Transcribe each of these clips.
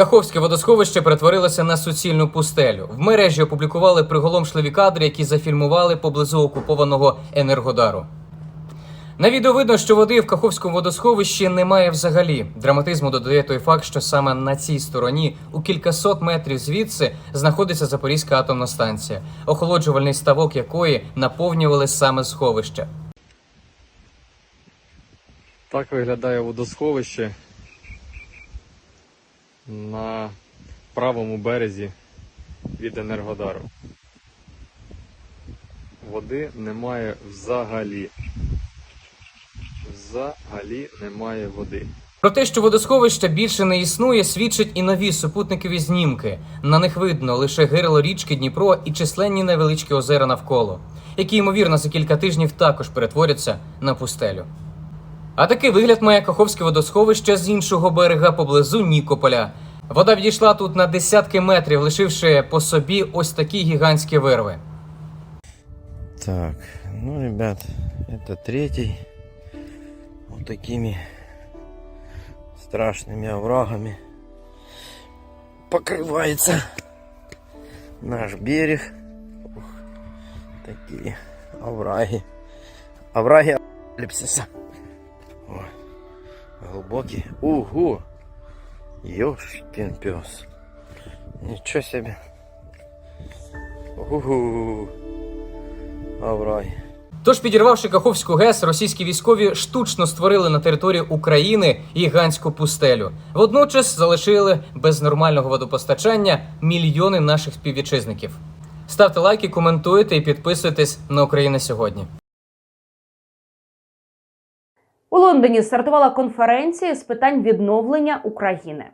Каховське водосховище перетворилося на суцільну пустелю. В мережі опублікували приголомшливі кадри, які зафільмували поблизу окупованого енергодару. На відео видно, що води в Каховському водосховищі немає взагалі. Драматизму додає той факт, що саме на цій стороні, у кількасот метрів звідси, знаходиться Запорізька атомна станція, охолоджувальний ставок якої наповнювали саме сховище. Так виглядає водосховище на правому березі від Енергодару. Води немає взагалі. Взагалі немає води. Про те, що водосховища більше не існує, свідчать і нові супутникові знімки. На них видно лише гирло річки Дніпро і численні невеличкі озера навколо, які ймовірно за кілька тижнів також перетворяться на пустелю. А такий вигляд має Каховське водосховище з іншого берега поблизу Нікополя. Вода відійшла тут на десятки метрів, лишивши по собі ось такі гігантські вирви. Так, ну, ребят, это третий. Вот такими страшными оврагами покрывается наш берег. Ух, такие овраги. Овраги апокалипсиса. Ой, глубокие. Угу! Ёшкин пес. Ничего себе. Угу. Овраги. Тож, підірвавши Каховську ГЕС, російські військові штучно створили на території України гігантську пустелю. Водночас залишили без нормального водопостачання мільйони наших співвітчизників. Ставте лайки, коментуйте і підписуйтесь на Україна сьогодні. У Лондоні стартувала конференція з питань відновлення України.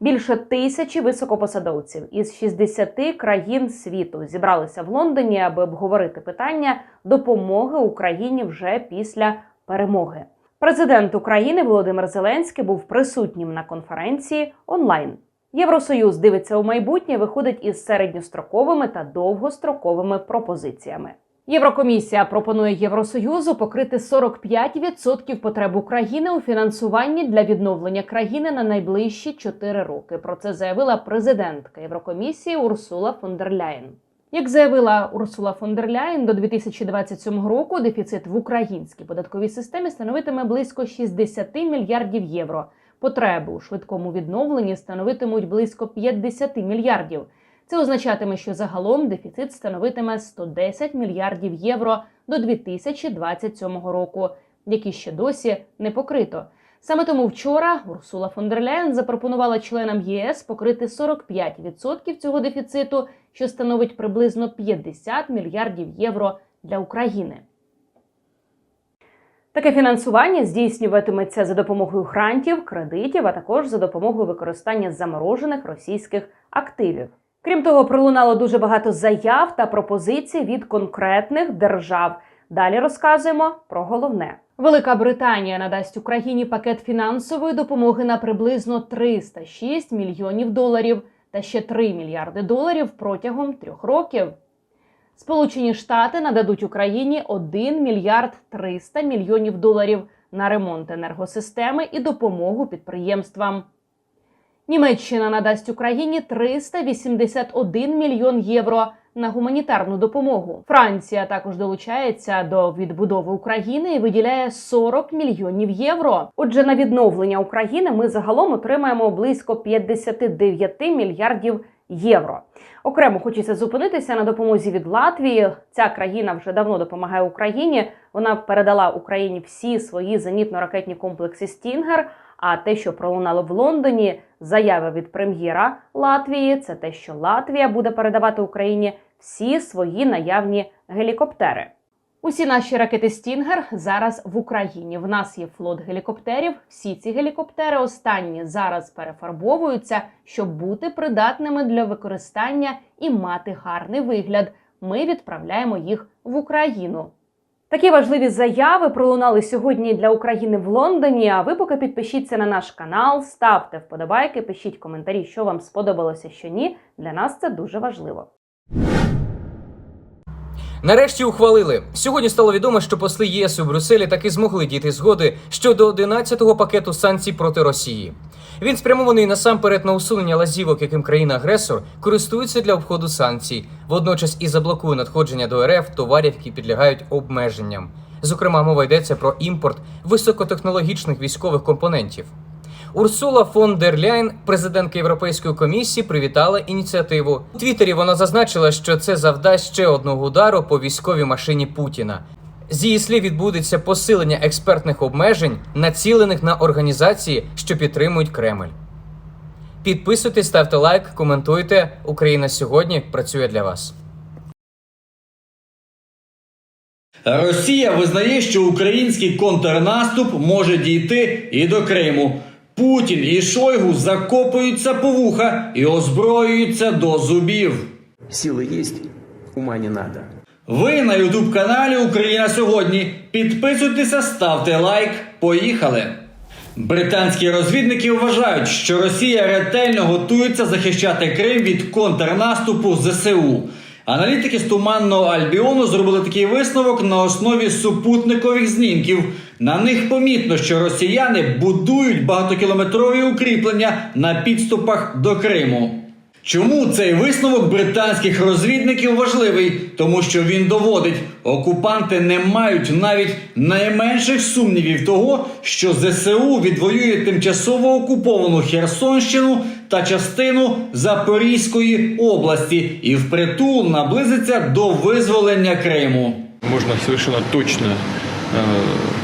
Більше тисячі високопосадовців із 60 країн світу зібралися в Лондоні, аби обговорити питання допомоги Україні вже після перемоги. Президент України Володимир Зеленський був присутнім на конференції онлайн. Євросоюз дивиться у майбутнє, виходить із середньостроковими та довгостроковими пропозиціями. Єврокомісія пропонує Євросоюзу покрити 45% потреб України у фінансуванні для відновлення країни на найближчі 4 роки. Про це заявила президентка Єврокомісії Урсула фон дер Ляєн. Як заявила Урсула фон дер Ляєн, до 2027 року дефіцит в українській податковій системі становитиме близько 60 мільярдів євро. Потреби у швидкому відновленні становитимуть близько 50 мільярдів. Це означатиме, що загалом дефіцит становитиме 110 мільярдів євро до 2027 року, які ще досі не покрито. Саме тому вчора Урсула фон дер Ляєн запропонувала членам ЄС покрити 45% цього дефіциту, що становить приблизно 50 мільярдів євро для України. Таке фінансування здійснюватиметься за допомогою грантів, кредитів, а також за допомогою використання заморожених російських активів. Крім того, пролунало дуже багато заяв та пропозицій від конкретних держав. Далі розказуємо про головне. Велика Британія надасть Україні пакет фінансової допомоги на приблизно 306 мільйонів доларів та ще 3 мільярди доларів протягом трьох років. Сполучені Штати нададуть Україні 1 мільярд 300 мільйонів доларів на ремонт енергосистеми і допомогу підприємствам. Німеччина надасть Україні 381 мільйон євро на гуманітарну допомогу. Франція також долучається до відбудови України і виділяє 40 мільйонів євро. Отже, на відновлення України ми загалом отримаємо близько 59 мільярдів євро. Окремо хочеться зупинитися на допомозі від Латвії. Ця країна вже давно допомагає Україні. Вона передала Україні всі свої зенітно-ракетні комплекси Стінгер. А те, що пролунало в Лондоні, заява від прем'єра Латвії, це те, що Латвія буде передавати Україні всі свої наявні гелікоптери. Усі наші ракети Стінгер зараз в Україні. В нас є флот гелікоптерів. Всі ці гелікоптери останні зараз перефарбовуються, щоб бути придатними для використання і мати гарний вигляд. Ми відправляємо їх в Україну. Такі важливі заяви пролунали сьогодні для України в Лондоні. А ви поки підпишіться на наш канал, ставте вподобайки, пишіть коментарі, що вам сподобалося, що ні. Для нас це дуже важливо. Нарешті ухвалили. Сьогодні стало відомо, що посли ЄС у Брюсселі таки змогли дійти згоди щодо 11-го пакету санкцій проти Росії. Він спрямований насамперед на усунення лазівок, яким країна-агресор користується для обходу санкцій, водночас і заблокує надходження до РФ товарів, які підлягають обмеженням. Зокрема, мова йдеться про імпорт високотехнологічних військових компонентів. Урсула фон дер Ляйн, президентка Європейської комісії, привітала ініціативу. У Твіттері вона зазначила, що це завдасть ще одного удару по військовій машині Путіна. З її слів відбудеться посилення експертних обмежень, націлених на організації, що підтримують Кремль. Підписуйтесь, ставте лайк, коментуйте. Україна сьогодні працює для вас. Росія визнає, що український контрнаступ може дійти і до Криму. Путін і Шойгу закопуються по вуха і озброюються до зубів. Силы есть, ума не надо. Ви на ютуб каналі Україна сьогодні. Підписуйтеся, ставте лайк. Поїхали. Британські розвідники вважають, що Росія ретельно готується захищати Крим від контрнаступу ЗСУ. Аналітики з туманного Альбіону зробили такий висновок на основі супутникових знімків. На них помітно, що росіяни будують багатокілометрові укріплення на підступах до Криму. Чому цей висновок британських розвідників важливий? Тому що він доводить, окупанти не мають навіть найменших сумнівів того, що ЗСУ відвоює тимчасово окуповану Херсонщину та частину Запорізької області і впритул наблизиться до визволення Криму. Можно совершенно точно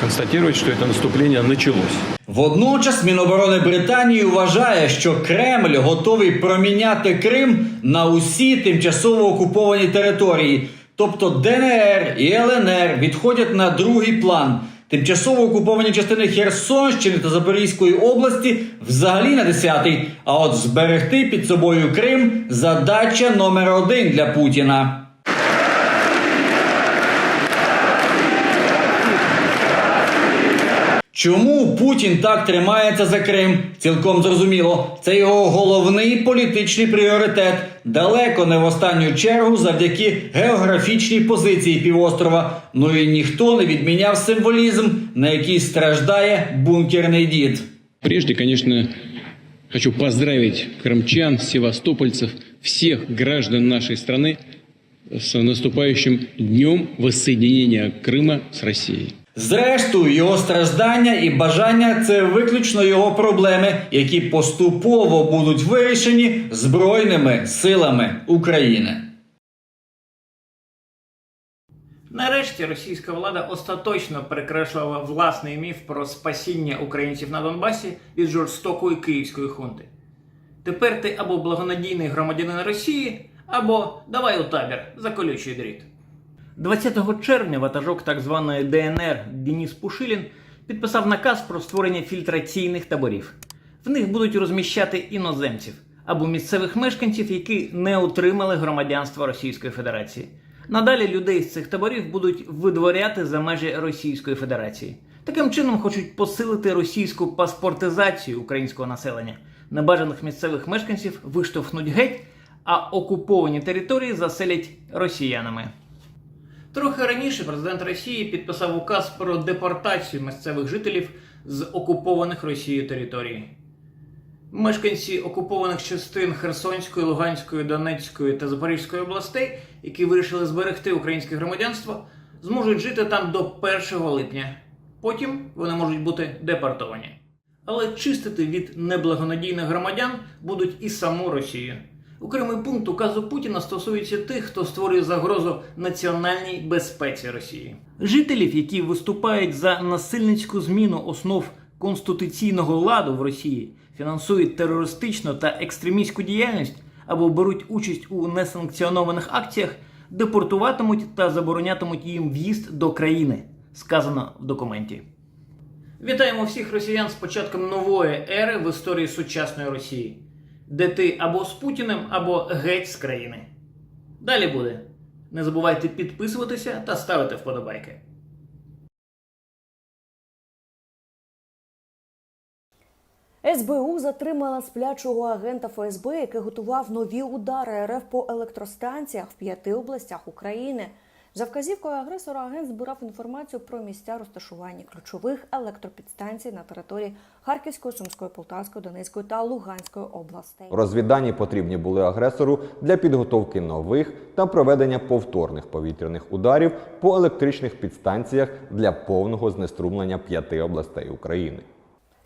констатировать, что это наступление началось. Водночас Міноборони Британії вважає, що Кремль готовий проміняти Крим на усі тимчасово окуповані території, тобто ДНР і ЛНР відходять на другий план. Тимчасово окуповані частини Херсонщини та Запорізької області взагалі на десятий. А от зберегти під собою Крим задача номер один для Путіна. Чому Путін так тримається за Крим? Цілком зрозуміло. Це його головний політичний пріоритет. Далеко не в останню чергу завдяки географічній позиції півострова. Ну і ніхто не відміняв символізм, на який страждає бункерний дід. Прежде, конечно, хочу поздравить крымчан, севастопольцев, всех граждан нашей страны с наступающим днем воссоединения Крыма с Россией. Зрештою, його страждання і бажання це виключно його проблеми, які поступово будуть вирішені збройними силами України. Нарешті російська влада остаточно перекреслила власний міф про спасіння українців на Донбасі від жорстокої київської хунти. Тепер ти або благонадійний громадянин Росії, або давай у табір за колючий дріт. 20 червня ватажок так званої ДНР Деніс Пушилін підписав наказ про створення фільтраційних таборів. В них будуть розміщати іноземців або місцевих мешканців, які не отримали громадянство Російської Федерації. Надалі людей з цих таборів будуть видворяти за межі Російської Федерації. Таким чином хочуть посилити російську паспортизацію українського населення. Небажаних місцевих мешканців виштовхнуть геть, а окуповані території заселять росіянами. Трохи раніше президент Росії підписав указ про депортацію місцевих жителів з окупованих Росією територій. Мешканці окупованих частин Херсонської, Луганської, Донецької та Запорізької областей, які вирішили зберегти українське громадянство, зможуть жити там до 1 липня. Потім вони можуть бути депортовані. Але чистити від неблагонадійних громадян будуть і саму Росію. Окремий пункт указу Путіна стосується тих, хто створює загрозу національній безпеці Росії. Жителів, які виступають за насильницьку зміну основ конституційного ладу в Росії, фінансують терористичну та екстремістську діяльність або беруть участь у несанкціонованих акціях, депортуватимуть та заборонятимуть їм в'їзд до країни, сказано в документі. Вітаємо всіх росіян з початком нової ери в історії сучасної Росії, де ти або з Путіним, або геть з країни. Далі буде. Не забувайте підписуватися та ставити вподобайки. СБУ затримала сплячого агента ФСБ, який готував нові удари РФ по електростанціях в п'яти областях України. За вказівкою агресора агент збирав інформацію про місця розташування ключових електропідстанцій на території Харківської, Сумської, Полтавської, Донецької та Луганської областей. Розвіддані потрібні були агресору для підготовки нових та проведення повторних повітряних ударів по електричних підстанціях для повного знеструмлення п'яти областей України.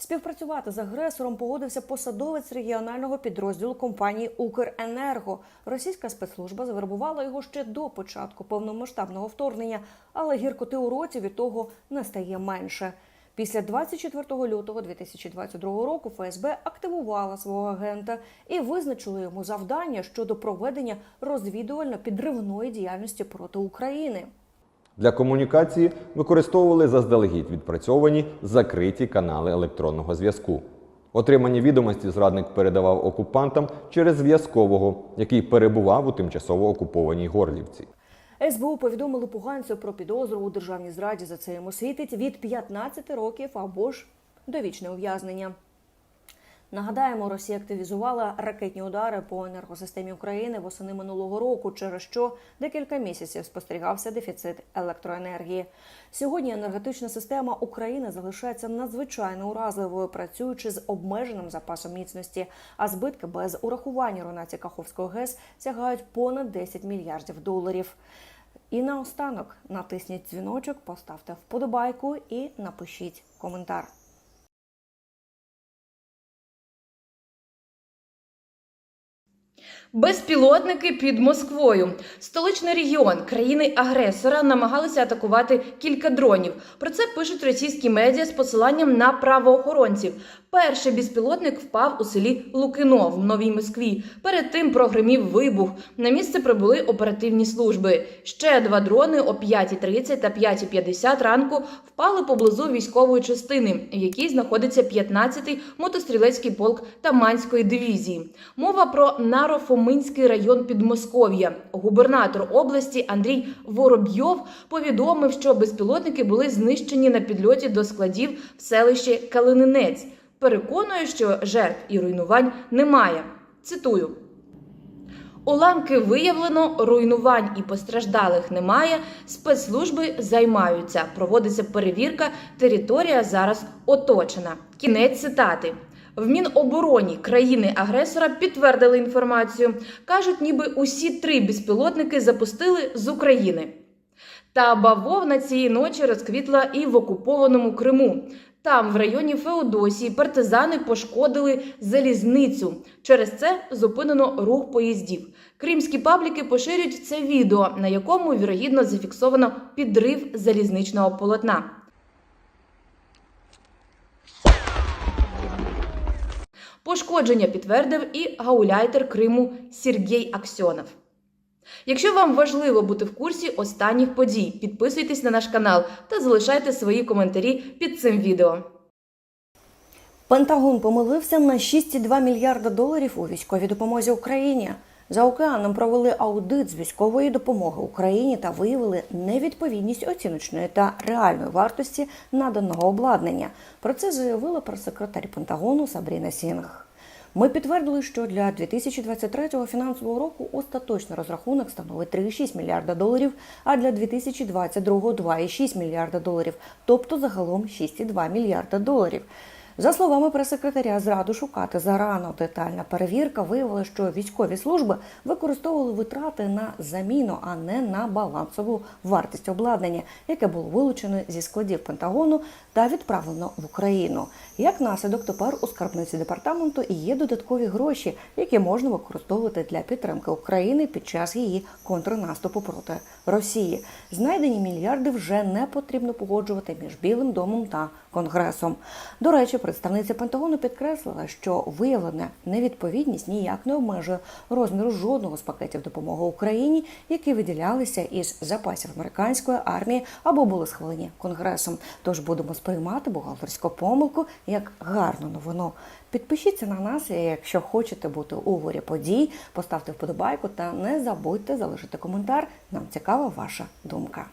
Співпрацювати з агресором погодився посадовець регіонального підрозділу компанії Укренерго. Російська спецслужба завербувала його ще до початку повномасштабного вторгнення, але гіркоти у році від того не стає менше. Після 24 лютого 2022 року ФСБ активувала свого агента і визначила йому завдання щодо проведення розвідувально-підривної діяльності проти України. Для комунікації використовували заздалегідь відпрацьовані закриті канали електронного зв'язку. Отримані відомості зрадник передавав окупантам через зв'язкового, який перебував у тимчасово окупованій Горлівці. СБУ повідомили поганцю про підозру у державній зраді. За це йому світить від 15 років або ж довічне ув'язнення. Нагадаємо, Росія активізувала ракетні удари по енергосистемі України восени минулого року, через що декілька місяців спостерігався дефіцит електроенергії. Сьогодні енергетична система України залишається надзвичайно уразливою, працюючи з обмеженим запасом міцності, а збитки без урахування руйнації Каховського ГЕС сягають понад 10 мільярдів доларів. І наостанок натисніть дзвіночок, поставте вподобайку і напишіть коментар. Безпілотники під Москвою. Столичний регіон країни-агресора намагалися атакувати кілька дронів. Про це пишуть російські медіа з посиланням на правоохоронців. Перший безпілотник впав у селі Лукино в Новій Москві. Перед тим прогримів вибух. На місце прибули оперативні служби. Ще два дрони о 5.30 та 5.50 ранку впали поблизу військової частини, в якій знаходиться 15-й мотострілецький полк Таманської дивізії. Мова про Нарофоминський район Підмосков'я. Губернатор області Андрій Воробйов повідомив, що безпілотники були знищені на підльоті до складів в селищі Калининець. Переконує, що жертв і руйнувань немає. Цитую. Уламки виявлено, руйнувань і постраждалих немає. Спецслужби займаються. Проводиться перевірка. Територія зараз оточена. Кінець цитати. В Мінобороні країни-агресора підтвердили інформацію. кажуть, ніби усі три безпілотники запустили з України. Та бавовна цієї ночі розквітла і в окупованому Криму. Там, в районі Феодосії, партизани пошкодили залізницю. Через це зупинено рух поїздів. Кримські пабліки поширюють це відео, на якому вірогідно зафіксовано підрив залізничного полотна. Пошкодження підтвердив і гауляйтер Криму Сергій Аксьонов. Якщо вам важливо бути в курсі останніх подій, підписуйтесь на наш канал та залишайте свої коментарі під цим відео. Пентагон помилився на 6,2 мільярда доларів у військовій допомозі Україні. За океаном провели аудит з військової допомоги Україні та виявили невідповідність оціночної та реальної вартості наданого обладнання. Про це заявила прес-секретар Пентагону Сабріна Сінг. Ми підтвердили, що для 2023 фінансового року остаточний розрахунок становить 3,6 мільярда доларів, а для 2022 – 2,6 мільярда доларів, тобто загалом 6,2 мільярда доларів. За словами прес-секретаря зраду шукати зарано детальна перевірка виявила, що військові служби використовували витрати на заміну, а не на балансову вартість обладнання, яке було вилучено зі складів Пентагону та відправлено в Україну. Як наслідок, тепер у скарбниці департаменту є додаткові гроші, які можна використовувати для підтримки України під час її контрнаступу проти Росії. Знайдені мільярди вже не потрібно погоджувати між Білим домом та Конгресом. До речі, представниця Пентагону підкреслила, що виявлена невідповідність ніяк не обмежує розміру жодного з пакетів допомоги Україні, які виділялися із запасів американської армії або були схвалені конгресом. Тож будемо сприймати бухгалтерську помилку як гарну новину. Підпишіться на нас, якщо хочете бути у горі подій, поставте вподобайку та не забудьте залишити коментар. Нам цікава ваша думка.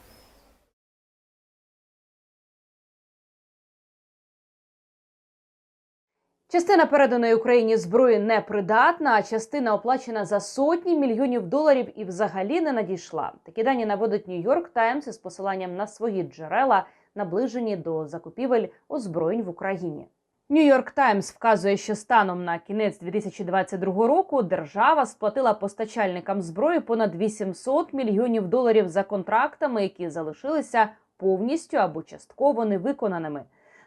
Частина переданої Україні зброї непридатна, а частина оплачена за сотні мільйонів доларів і взагалі не надійшла. Такі дані наводить Нью-Йорк Таймс із посиланням на свої джерела, наближені до закупівель озброєнь в Україні. Нью-Йорк Таймс вказує, що станом на кінець 2022 року держава сплатила постачальникам зброї понад 800 мільйонів доларів за контрактами, які залишилися повністю або частково невиконаними.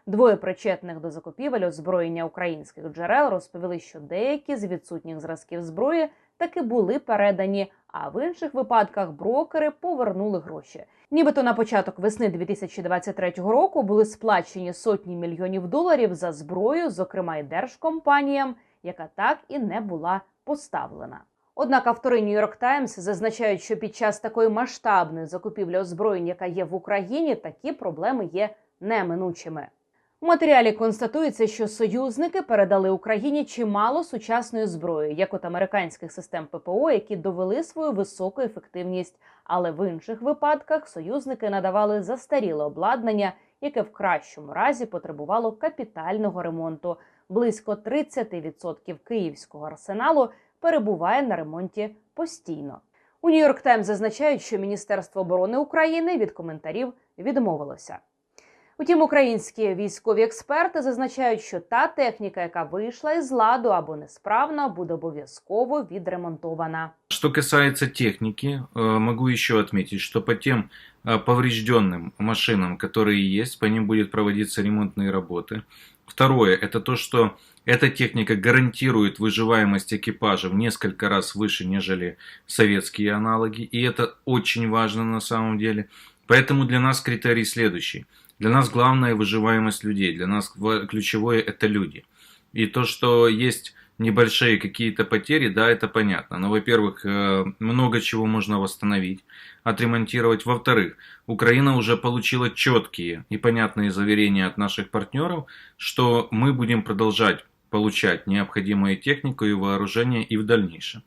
Двоє причетних до закупівель озброєння українських джерел розповіли, що деякі з відсутніх зразків зброї таки були передані, а в інших випадках брокери повернули гроші. Нібито на початок весни 2023 року були сплачені сотні мільйонів доларів за зброю, зокрема й держкомпаніям, яка так і не була поставлена. Однак автори York Times зазначають, що під час такої масштабної закупівлі озброєнь, яка є в Україні, такі проблеми є неминучими. У матеріалі констатується, що союзники передали Україні чимало сучасної зброї, як от американських систем ППО, які довели свою високу ефективність. Але в інших випадках союзники надавали застаріле обладнання, яке в кращому разі потребувало капітального ремонту. Близько 30% київського арсеналу перебуває на ремонті постійно. У Нью-Йорк Таймс зазначають, що Міністерство оборони України від коментарів відмовилося. Утім, українські військові експерти зазначають, що та техніка, яка вийшла із ладу або несправна, буде обов'язково відремонтована. Что касается техники, э, могу еще отметить, что по тем э, поврежденным машинам, которые есть, по ним будет проводиться ремонтные работы. Второе, это то, что эта техника гарантирует выживаемость экипажа в несколько раз выше, нежели советские аналоги, и это очень важно на самом деле. Поэтому для нас критерий следующий. Для нас главная выживаемость людей, для нас ключевое это люди. И то, что есть небольшие какие-то потери, да, это понятно. Но, во-первых, э, много чего можно восстановить, отремонтировать. Во-вторых, Украина уже получила четкие и понятные заверения от наших партнеров, что мы будем продолжать получать необходимую технику и вооружение и в дальнейшем.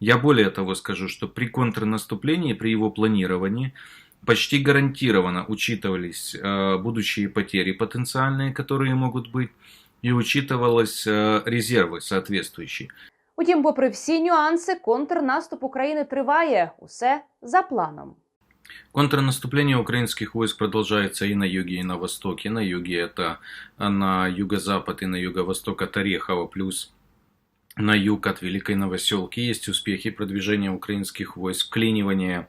Я более того скажу, что при контрнаступлении, при его планировании, почти гарантированно учитывались э, будущие потери потенциальные, которые могут быть, и учитывались э, резервы соответствующие. Утім, попри всі нюанси, контрнаступ України триває усе за планом. Контрнаступление украинских войск продолжается и на юге, и на востоке. На юге это а, на юго-запад и на юго-восток от Орехова, плюс на юг от Великой Новоселки. Есть успехи продвижения украинских войск, вклинивание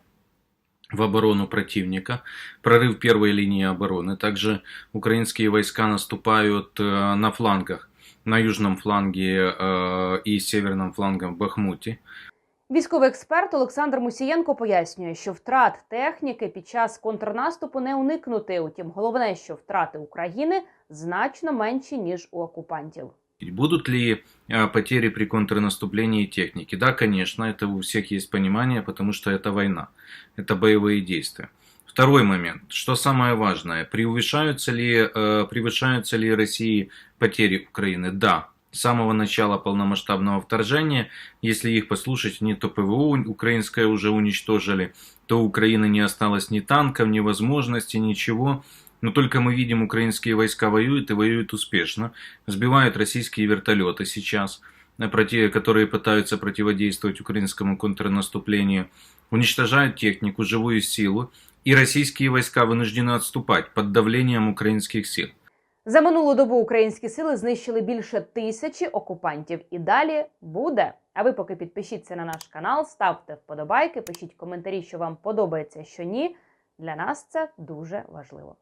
в оборону противника, прорыв первой линии обороны. Также украинские войска наступают э, на флангах, на южном фланге э, и северном флангом в Бахмуте. Військовий експерт Олександр Мусієнко пояснює, що втрат техніки під час контрнаступу не уникнути. Утім, головне, що втрати України значно менші ніж у окупантів. Будут ли э, потери при контрнаступлении техники? Да, конечно, это у всех есть понимание, потому что это война, это боевые действия. Второй момент, что самое важное, превышаются ли, э, превышаются ли России потери Украины? Да, с самого начала полномасштабного вторжения, если их послушать, не то ПВО украинское уже уничтожили, то у Украины не осталось ни танков, ни возможностей, ничего. Но только мы видим, украинские войска воюют и воюют успешно. Сбивают российские вертолеты сейчас, э, проти- которые пытаются противодействовать украинскому контрнаступлению. Уничтожают технику, живую силу. И российские войска вынуждены отступать под давлением украинских сил. За минулу добу українські сили знищили більше тисячі окупантів. І далі буде. А ви поки підпишіться на наш канал, ставте вподобайки, пишіть коментарі, що вам подобається, що ні. Для нас це дуже важливо.